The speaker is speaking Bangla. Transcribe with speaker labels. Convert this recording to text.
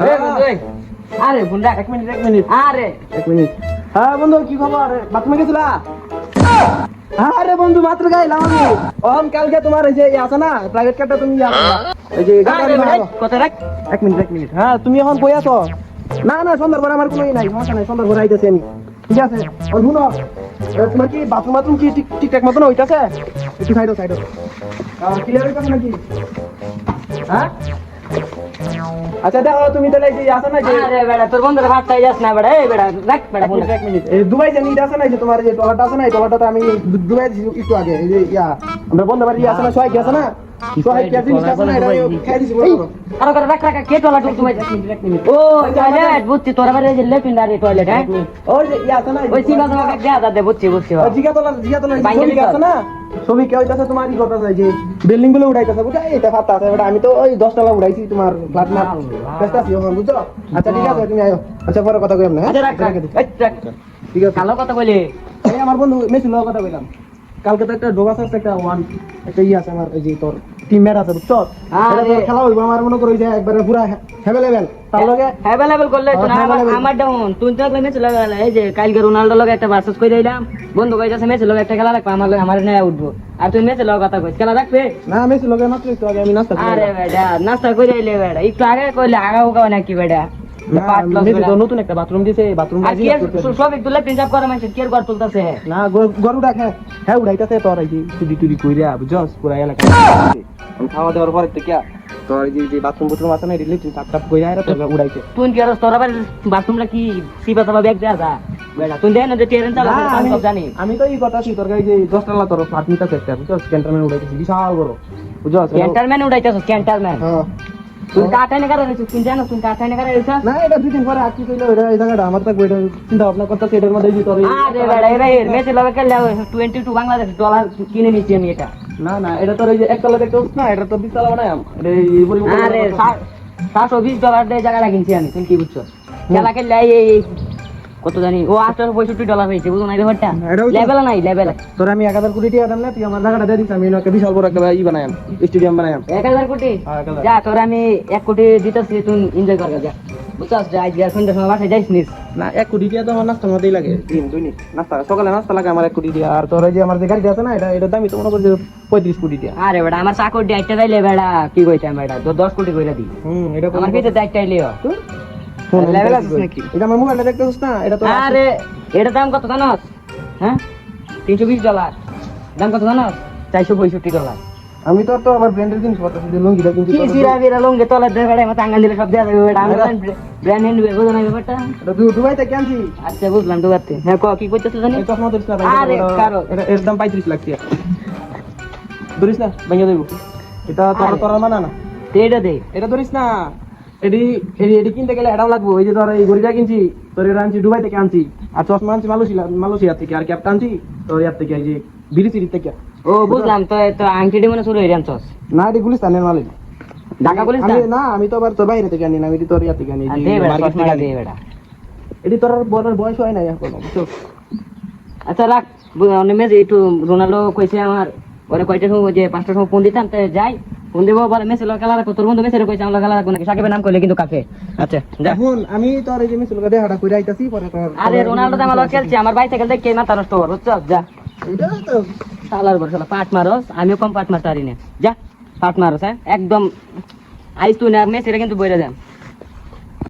Speaker 1: আরে বন্ধু এই, আরে বন্ধু
Speaker 2: এক মিনিট এক মিনিট।
Speaker 1: আরে।
Speaker 2: এক মিনিট। হ্যাঁ বন্ধু কি খবর? বাথরুমে গেছিলা? আরে বন্ধু মাত্র গাইলাম আমি। অহন কালকে তোমার এই যে ইয়ে আছে না প্রাইভেট কারটা তুমি ইয়ে? এই যে।
Speaker 1: কথা রাখ।
Speaker 2: এক মিনিট এক মিনিট। হ্যাঁ তুমি এখন কই আছো? না না সন্ধ্যার পরে আমার কোনো নাই সমস্যা নাই সন্ধ্যার পরে আইতেছি আমি। ঠিক আছে। শুনো তোমার কি বাথরুম বাথরুম কি ঠিক ঠিকঠাক মতো হইতাছে? একটু সাইডো সাইডো ক্লিয়ার নাকি? হ্যাঁ? আচ্ছা দেখো তুমি তাহলে এই যে ইয়ে না যে
Speaker 1: আরে বেড়া তোর বন্ধুরা ভাত খাই যাস না বেড়া। এই বেড়া রাখ বেড়া ফোন
Speaker 2: এক মিনিট। এই দুবাই যে নিট আছে না যে তোমার যে টলারটা আছে না এই আমি দুবাই একটু আগে এই যে ইয়া। আমরা বন্ধ বাড়ি আসে না সবাই আছে না?
Speaker 1: হ্যাঁ
Speaker 2: ইয়া ছবি কে হইতাছে তোমার ই কথা যে বিল্ডিংগুলো বুঝা এটা আছে আমি তো ওই 10 তলা উড়াইছি তোমার ফ্ল্যাট না বুঝছ আচ্ছা ঠিক আছে তুমি আয়ো আচ্ছা পরে কথা না হ্যাঁ?
Speaker 1: আচ্ছা রাখ।
Speaker 2: ঠিক আছে
Speaker 1: কালো কথা
Speaker 2: এই আমার বন্ধু মেসি কথা কইলাম কালকে তো একটা ডোবা আছে একটা ওয়ান একটা ইয়ে আছে আমার এই যে তোর টিম ম্যাচ আছে বুঝছ? খেলা হইব আমার মনে করি যে একবারে পুরা হেভেলেবেল তার লগে
Speaker 1: অ্যাভেলেবল করলে
Speaker 2: হ্যাঁ,
Speaker 1: আমার ডাউন তুই তো ম্যাচ লাগাল এই যে কালকে রোনাল্ডো লগে একটা ভার্সেস কই দিলাম। বন্ধু কইতাছে ম্যাচ লগে একটা খেলা রাখবা আমার লগে আমার নেয়া উঠবো। আর তুই ম্যাচ লগে কথা কইছ খেলা রাখবে?
Speaker 2: না মেসি লগে মাত্র একটু আগে আমি নাস্তা
Speaker 1: আরে বেটা নাস্তা করে এলে বেটা। একটু আগে কইলে আগা উগাও নাকি বেটা।
Speaker 2: নতুন একটা বাথরুম দিছে বাথরুম
Speaker 1: সব একটু লেফট করে মানুষ কি ঘর তুলতাছে?
Speaker 2: না গরু ডাকে হ্যাঁ উড়াইতেছে তোর চুরি টুরি কইরা বুঝছস? পুরা এলাকা খাওয়া দাওয়ার পরে তো কি? তোর যে- বাথরুম বাথরুম আছে না রিলেটিভ চাপ টাপ কইরা এরা তোর উড়াইছে।
Speaker 1: তুই কি আর তোর আবার বাথরুমটা কি সিবা সাবা ব্যাগ দেয়া যা? বেটা তুই দেন যে ট্রেন চালা আমি সব জানি।
Speaker 2: আমি তো এই কথা আছি তোর এই যে দশটালা তোর ফাট নিতে একটা বুঝছস? ক্যান্টারম্যান উড়াইতেছি বিশাল বড় বুঝছস?
Speaker 1: ক্যান্টারম্যান উঠাইতেছ ক্যান্টারম্যান
Speaker 2: হ্যাঁ।
Speaker 1: তুই কাটাই না কারণ তুই জানো তুই কাটাই না কারণ
Speaker 2: না এটা দুই দিন পরে আজকে কইলে ওটা এই জায়গাটা আমার থাকবে এটা চিন্তা ভাবনা করতেছি এটার মধ্যে যে তোর
Speaker 1: আরে বেটা এরা এর মেসি লগে 22 বাংলাদেশ ডলার কিনে নিছি আমি এটা।
Speaker 2: না না এটা তোর এই যে একতলা দেখতে না এটা তো এই পরিমাণ
Speaker 1: আরে সাতশো বিশ ডলার দিয়ে জায়গাটা কিনছি আমি তুমি কি বুঝছ? খেলা খেললে এই কত জানি ও আটশো পঁয়ষট্টি ডলার হয়েছে বুঝো না ব্যাপারটা লেভেল নাই লেভেল
Speaker 2: তোর আমি এক হাজার কোটি টাকা দাম না তুই আমার জায়গাটা দিয়ে দিস আমি একটা বিশাল বড় একটা ই বানাই স্টেডিয়াম বানাই
Speaker 1: এক হাজার কোটি?
Speaker 2: হ্যাঁ,
Speaker 1: যা তোর আমি এক কোটি দিতেছি তুই এনজয় করবে যা। বুঝছস যা আজ সন্ধ্যার সময় বাসায় যাইস নিস
Speaker 2: না এক কোটি টাকা তো আমার মধ্যেই লাগে। দিন নাস্তা সকালে নাস্তা লাগে আমার এক কোটি টাকা আর তোর এই যে আমার যে গাড়িটা আছে না এটা এটা দামি তো মনে করছি পঁয়ত্রিশ কোটি টাকা
Speaker 1: আরে বেটা আমার চাকর দিয়ে একটা বেটা কি কইতাম বেটা তো দশ কোটি কইরা দি।
Speaker 2: হুম এটা
Speaker 1: আমার কাছে নাকি?
Speaker 2: এটা আমার মোবাইলটা দেখতেছিস না? এটা তো
Speaker 1: আরে এটা দাম কত জানোস? হ্যাঁ? তিনশো বিশ ডলার। দাম কত জানোস? চারশো পঁয়ষট্টি ডলার।
Speaker 2: আমি তো তো আমার ব্র্যান্ডের জিনিস করতেছি যে লুঙ্গিটা কিন্তু
Speaker 1: কি সিরা বিরা লঙ্গে তলে দে বেড়ে মতো আঙ্গান দিলে সব দেওয়া যাবে বেটা আমি ব্র্যান্ড হ্যান্ড বুঝো না ব্যাপারটা।
Speaker 2: এটা দু- দুবাই থেকে আনছি?
Speaker 1: আচ্ছা বুঝলাম তো বাড়তে হ্যাঁ ক কি করতেছ জানি
Speaker 2: এই চশমা ধরিস না
Speaker 1: আরে, কারও।
Speaker 2: এটা এর দাম পঁয়ত্রিশ লাখ টাকা। ধরিস না ভেঙে দেবো। এটা তোর তোর মানা না।
Speaker 1: এটা দে।
Speaker 2: এটা ধরিস না। এডি এডি এডি কিনতে গেলে এটাও লাগবো। ওই যে ধর এই গড়িটা কিনছি তোর এটা আনছি দুবাই থেকে আনছি। আর চশমা আনছি মালয়েশিয়া মালয়েশিয়া থেকে আর ক্যাপটা আনছি তোর ইয়ার থেকে এই যে বিরিচিরি থেকে।
Speaker 1: ও বুঝলাম তো তো আংটি মনে শুরু হয়ে আনছস
Speaker 2: না এটি গুলিস্তানের মালিক।
Speaker 1: ঢাকা গুলিস্তান?
Speaker 2: আমি- না আমি তো আবার তোর বাইরে থেকে আনি না আমি এটি তোর থেকে আনি থেকে আনি। এটি বড় বয়স হয় এখনও
Speaker 1: আচ্ছা রাখ অনেক মেজে একটু রোনাল্ডো কইছে আমার ওরে কয়টা সময় যে পাঁচটার সময় ফোন দিতাম তো যাই ফোন দিব বলে মেসে লোক খেলা রাখো তোর বন্ধু মেসে কইছে আমার খেলা রাখব নাকি? সাকিবের নাম কইলে কিন্তু কাকে? আচ্ছা যা।
Speaker 2: এখন আমি তোর এই যে মিছিল করে দেখাটা কইরা আইতাছি পরে তোর
Speaker 1: আরে রোনাল্ডো তো আমার খেলছে আমার ভাই থেকে দেখে মাথা নষ্ট যা।
Speaker 2: এটা তো।
Speaker 1: সালার ঘর শালা পাট মারস, আমিও কম পাট মারতে পারি না যা, পাট মারস হ্যাঁ? একদম আইস তুই না সেটা কিন্তু বইরা যান